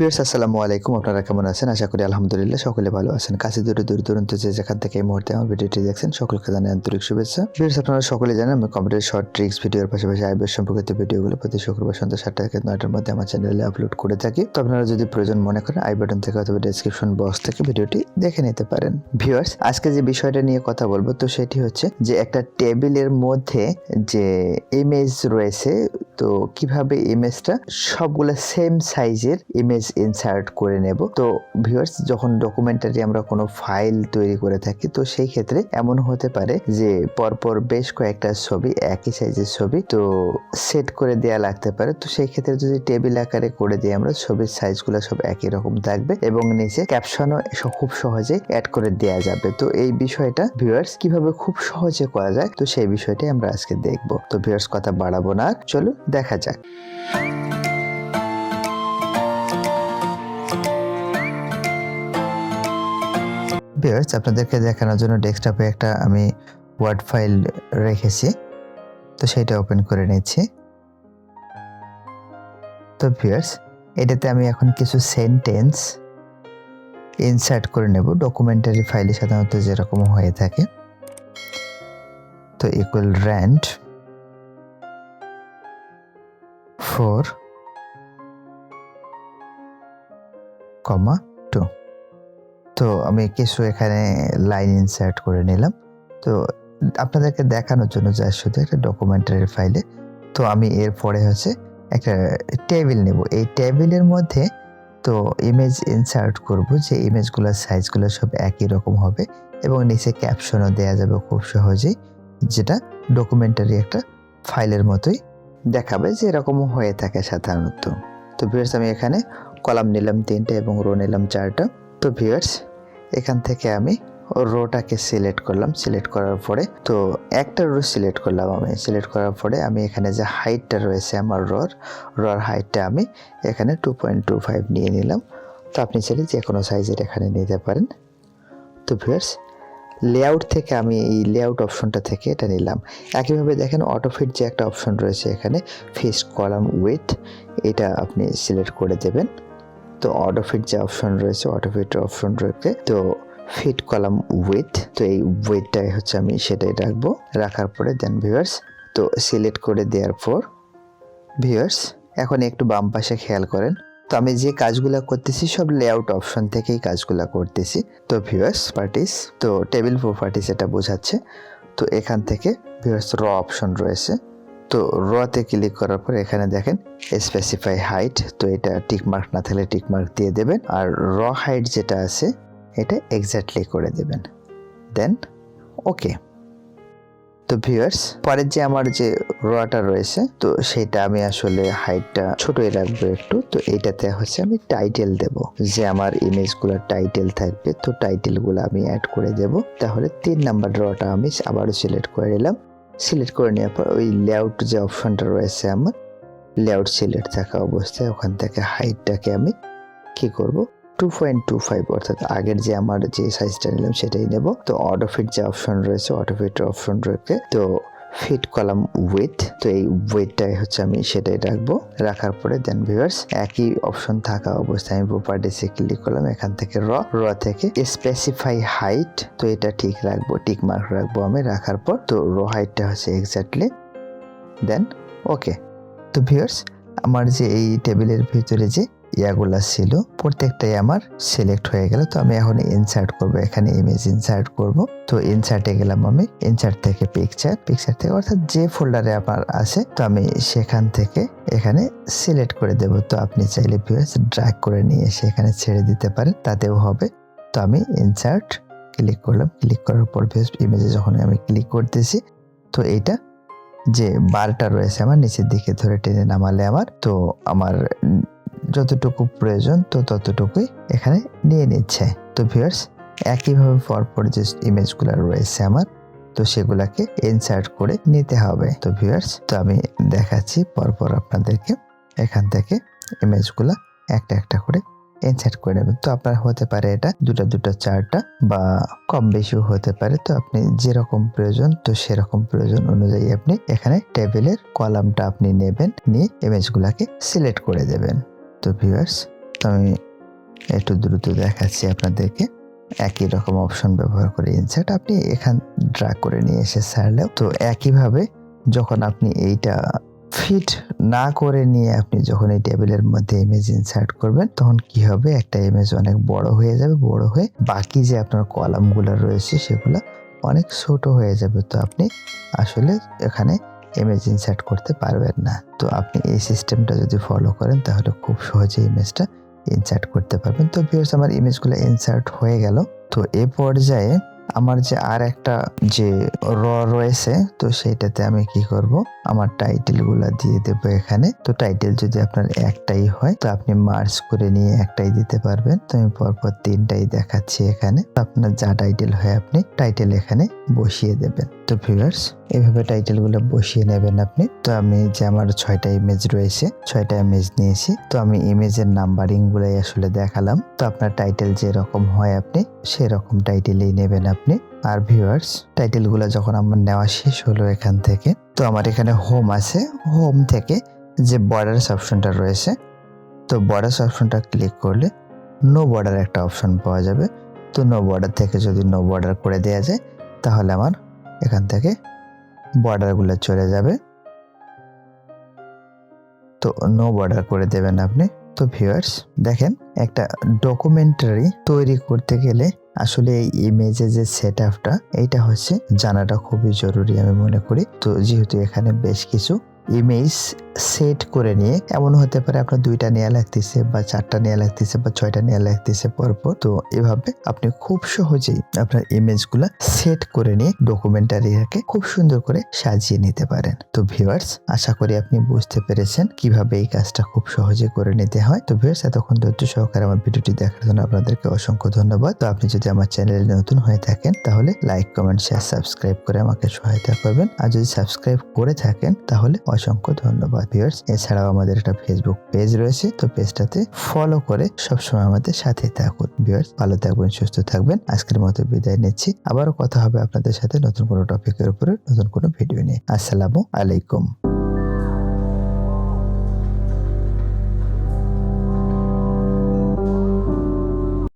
বিয়ার্স আসসালামু আলাইকুম। আপনারা কেমন আছেন? আশা করি আলহামদুলিল্লাহ সকলে ভালো আছেন। কাছে দূরে দূর দূরান্ত যে যেখান থেকে এই মুহূর্তে আমার ভিডিওটি দেখছেন, সকলকে জানাই আন্তরিক শুভেচ্ছা। বিয়ার্স আপনারা সকলে জানেন, আমি কম্পিউটার শর্ট ট্রিক্স ভিডিওর পাশাপাশি আইবের সম্পর্কিত ভিডিওগুলো প্রতি শুক্রবার সন্ধ্যা সাতটা থেকে নয়টার মধ্যে আমার চ্যানেলে আপলোড করে থাকি। তো আপনারা যদি প্রয়োজন মনে করেন আই বাটন থেকে অথবা ডেসক্রিপশন বক্স থেকে ভিডিওটি দেখে নিতে পারেন। ভিউয়ার্স আজকে যে বিষয়টা নিয়ে কথা বলব, তো সেটি হচ্ছে যে একটা টেবিলের মধ্যে যে ইমেজ রয়েছে তো কীভাবে ইমেজটা সবগুলো সেম সাইজের ইমেজ ইনসার্ট করে নেব? তো ভিউয়ার্স যখন ডকুমেন্টারি আমরা কোনো ফাইল তৈরি করে থাকি, তো সেই ক্ষেত্রে এমন হতে পারে যে পরপর বেশ কয়েকটা ছবি, একই সাইজের ছবি, তো সেট করে দেয়া লাগতে পারে। তো সেই ক্ষেত্রে যদি টেবিল আকারে করে দিই আমরা, ছবির সাইজগুলো সব একই রকম থাকবে এবং নিচে ক্যাপশনও খুব সহজে অ্যাড করে দেয়া যাবে। তো এই বিষয়টা ভিউয়ার্স কীভাবে খুব সহজে করা যায়, তো সেই বিষয়টাই আমরা আজকে দেখব। তো ভিউয়ার্স কথা বাড়াবো না চলো দেখা যাক। ভিউয়ার্স আপনাদেরকে দেখানোর জন্য ডেস্কটপে একটা আমি ওয়ার্ড ফাইল রেখেছি। তো সেটা ওপেন করে নিচ্ছি। তো ভিউয়ার্স এটাতে আমি এখন কিছু সেন্টেন্স ইনসার্ট করে নেব। ডকুমেন্টারি ফাইলে সাধারণত যেরকম হয়ে থাকে। তো equal rand four comma two তো আমি কিছু এখানে লাইন ইনসার্ট করে নিলাম। তো আপনাদেরকে দেখানোর জন্য যায় শুধু একটা ডকুমেন্টারি ফাইলে তো আমি এরপরে হচ্ছে একটা টেবিল নেব। এই টেবিলের মধ্যে তো ইমেজ ইনসার্ট করব যে ইমেজগুলোর সাইজগুলো সব একই রকম হবে এবং নিচে ক্যাপশনও দেওয়া যাবে খুব সহজেই। যেটা ডকুমেন্টারি একটা ফাইলের মতোই দেখাবে যে এরকম হয়ে থাকে সাধারণত। তো ভিউয়ার্স আমি এখানে কলাম নিলাম তিনটে এবং রো নিলাম চারটা। তো ভিউয়ার্স এখান থেকে আমি রোটাকে সিলেক্ট করলাম। সিলেক্ট করার পরে, তো একটা রো সিলেক্ট করলাম আমি। সিলেক্ট করার পরে আমি এখানে যে হাইটটা রয়েছে আমার রর রর হাইটটা আমি এখানে টু পয়েন্ট টু ফাইভ নিয়ে নিলাম। তো আপনি চাইলে যে কোনো সাইজের এখানে নিতে পারেন। তো ভিউয়ার্স লেআউট থেকে আমি এই লেআউট অপশনটা থেকে এটা নিলাম। একইভাবে দেখেন অটোফিট যে একটা অপশন রয়েছে এখানে ফিস কলাম উইথ এটা আপনি সিলেক্ট করে দেবেন। তো অটোফিট যে অপশন রয়েছে অটোফিট অপশন রয়েছে, তো ফিট কলাম উইথ তো এই উইথটাই হচ্ছে আমি সেটাই রাখব। রাখার পরে দেন ভিউয়ার্স তো সিলেক্ট করে দেওয়ার পর ভিউয়ার্স এখন একটু বাম পাশে খেয়াল করেন তো আমি যে কাজগুলো করতেছি সব লেআউট অপশন থেকেই কাজগুলো করতেছি। তো ভিউয়ার্স পার্টিস তো টেবিল প্রপার্টিস এটা বোঝাচ্ছে। তো এখান থেকে ভিউয়ার্স র অপশন রয়েছে। তো রতে ক্লিক করার পর এখানে দেখেন স্পেসিফাই হাইট তো এটা টিকমার্ক না থাকলে টিকমার্ক দিয়ে দেবেন। আর র হাইট যেটা আছে, এটা এক্স্যাক্টলি করে দেবেন। দেন ওকে তো ভিউয়ার্স পরের যে আমার যে রটা রয়েছে, তো সেটা আমি আসলে হাইটটা ছোটই রাখব একটু। তো এইটাতে হচ্ছে আমি টাইটেল দেব। যে আমার ইমেজগুলোর টাইটেল থাকবে, তো টাইটেলগুলো আমি অ্যাড করে দেব। তাহলে তিন নাম্বার রটা আমি আবারও সিলেক্ট করে নিলাম। সিলেক্ট করে নেওয়ার পর ওই লেআউট যে অপশনটা রয়েছে আমার লেআউট সিলেক্ট থাকা অবস্থায় ওখান থেকে হাইটটাকে আমি কি করব? টু পয়েন্ট টু ফাইভ অর্থাৎ আগের যে আমার যে সাইজটা নিলাম সেটাই নেব। তো অটো ফিট যে অপশন রয়েছে অটো ফিট অপশন রয়েছে। তো ফিট কলাম উইথ তো এই ওয়েটটাই হচ্ছে আমি সেটাই রাখব। রাখার পরে দেন ভিউয়ার্স একই অপশন থাকা অবস্থায় আমি প্রপার্টিসে ক্লিক করলাম। এখান থেকে র র থেকে স্পেসিফাই হাইট তো এটা ঠিক রাখব টিক মার্ক রাখব আমি। রাখার পর তো রো হাইটটা হচ্ছে এক্স্যাক্টলি দেন ওকে তো ভিউয়ার্স আমার যে এই টেবিলের ভিতরে যে ইয়াগুলা ছিল, প্রত্যেকটাই আমার সিলেক্ট হয়ে গেল। তো আমি এখন ইনসার্ট করব, এখানে ইমেজ ইনসার্ট করব। তো ইনসার্টে গেলাম আমি ইনসার্ট থেকে পিকচার পিকচার থেকে অর্থাৎ যে ফোল্ডারে আমার আছে, তো আমি সেখান থেকে এখানে সিলেক্ট করে দেব। তো আপনি চাইলে ভিউয়ার্স ড্র্যাগ করে নিয়ে এসে এখানে ছেড়ে দিতে পারেন, তাতেও হবে। তো আমি ইনসার্ট ক্লিক করলাম ক্লিক করার পর ভিউয়ার্স ইমেজে যখন আমি ক্লিক করতেছি, তো এইটা যে বারটা রয়েছে আমার নিচের দিকে ধরে টেনে নামালে আমার, তো আমার যতটুকু প্রয়োজন তো ততটুকুই এখানে নিয়ে নিচ্ছে। তো ভিউয়ার্স একইভাবে পরপর যে ইমেজগুলো রয়েছে আমার, তো সেগুলোকে ইনসার্ট করে নিতে হবে। তো ভিউয়ার্স তো আমি দেখাচ্ছি পরপর আপনাদেরকে। এখান থেকে ইমেজগুলো একটা একটা করে ইনসার্ট করে নেবেন। তো আপনার হতে পারে এটা দুটা দুটা, চারটা বা কম বেশিও হতে পারে। তো আপনি যেরকম প্রয়োজন, তো সেরকম প্রয়োজন অনুযায়ী আপনি এখানে টেবিলের কলামটা আপনি নেবেন, নিয়ে ইমেজগুলোকে সিলেক্ট করে দেবেন। তো ভিউয়ার্স আমি একটু দ্রুত দেখাচ্ছি আপনাদেরকে। একই রকম অপশন ব্যবহার করে ইনসার্ট আপনি এখান ড্রা করে নিয়ে এসে ছাড়লেও তো একইভাবে যখন আপনি এইটা ফিট না করে নিয়ে আপনি যখন এই টেবিলের মধ্যে ইমেজ ইনসার্ট করবেন, তখন কি হবে? একটা ইমেজ অনেক বড় হয়ে যাবে, বড় হয়ে বাকি যে আপনার কলামগুলো রয়েছে সেগুলো অনেক ছোট হয়ে যাবে। তো আপনি আসলে এখানে ইমেজ ইনসার্ট করতে পারবেন না। তো আপনি এই সিস্টেমটা যদি ফলো করেন, তাহলে খুব সহজে ইমেজটা ইনসার্ট করতে পারবেন। তো ভিউয়ার্স আমার ইমেজগুলো ইনসার্ট হয়ে গেল। তো এ পর্যায়ে আমার যে আর একটা যে র রয়েছে, তো সেইটাতে আমি কি করব? আমার টাইটেলগুলো দিয়ে দেবো এখানে। তো টাইটেল যদি আপনার একটাই হয়, তো আপনি মার্চ করে নিয়ে একটাই দিতে পারবেন। তো আমি পরপর তিনটাই দেখাচ্ছি এখানে। আপনার যা টাইটেল হয় আপনি টাইটেল এখানে বসিয়ে দেবেন। তো ভিউয়ার্স এইভাবে টাইটেলগুলো বসিয়ে নেবেন আপনি। তো আমি যে আমার ছয়টা ইমেজ রয়েছে, ছয়টা ইমেজ নিয়েছি। তো আমি ইমেজের নাম্বারিং গুলাই আসলে দেখালাম। তো আপনার টাইটেল যেরকম হয় আপনি, সেরকম টাইটেলই নেবেন আপনি। আর ভিউয়ার্স টাইটেলগুলো যখন আমার নেওয়া শেষ হলো এখান থেকে, তো আমার এখানে হোম আছে। হোম থেকে যে বর্ডার্স অপশনটা রয়েছে, তো বর্ডার্স অপশনটা ক্লিক করলে নো বর্ডার একটা অপশন পাওয়া যাবে। তো নো বর্ডার থেকে যদি নো বর্ডার করে দেওয়া যায় তাহলে আমার এখান থেকে বর্ডারগুলো চলে যাবে। তো নো বর্ডার করে দেবেন আপনি। তো ভিউয়ার্স দেখেন একটা ডকুমেন্টারি তৈরি করতে গেলে আসলে এই ইমেজে যে সেট আপটা এইটা হচ্ছে জানাটা খুবই জরুরি আমি মনে করি। তো যেহেতু এখানে বেশ কিছু ইমেজ সেট করে নিয়ে এমন হতে পারে আপনার দুইটা নেওয়া লাগতেছে বা চারটা নেওয়া লাগতেছে বা ছয়টা নেওয়া লাগতেছে পরপর। তো এভাবে আপনি খুব সহজেই আপনার ইমেজগুলো সেট করে নিয়ে ডকুমেন্টারিটাকে খুব সুন্দর করে সাজিয়ে নিতে পারেন। তো ভিউয়ার্স আশা করি আপনি বুঝতে পেরেছেন কীভাবে এই কাজটা খুব সহজে করে নিতে হয়। তো ভিউয়ার্স এতক্ষণ ধৈর্য সহকারে আমার ভিডিওটি দেখার জন্য আপনাদেরকে অসংখ্য ধন্যবাদ। তো আপনি যদি আমার চ্যানেলে নতুন হয়ে থাকেন, তাহলে লাইক কমেন্ট শেয়ার সাবস্ক্রাইব করে আমাকে সহায়তা করবেন। আর যদি সাবস্ক্রাইব করে থাকেন, তাহলে অসংখ্য ধন্যবাদ ভিউয়ার্স এছাড়াও আমাদের একটা ফেসবুক পেজ রয়েছে, তো পেজটাতে ফলো করে সবসময় আমাদের সাথে থাকুন ভিউয়ার্স ভালো থাকবেন, সুস্থ থাকবেন। আজকের মতো বিদায় নিচ্ছি। আবারও কথা হবে আপনাদের সাথে নতুন কোনো টপিকের উপরে, নতুন কোনো ভিডিও নিয়ে। আসসালামু আলাইকুম।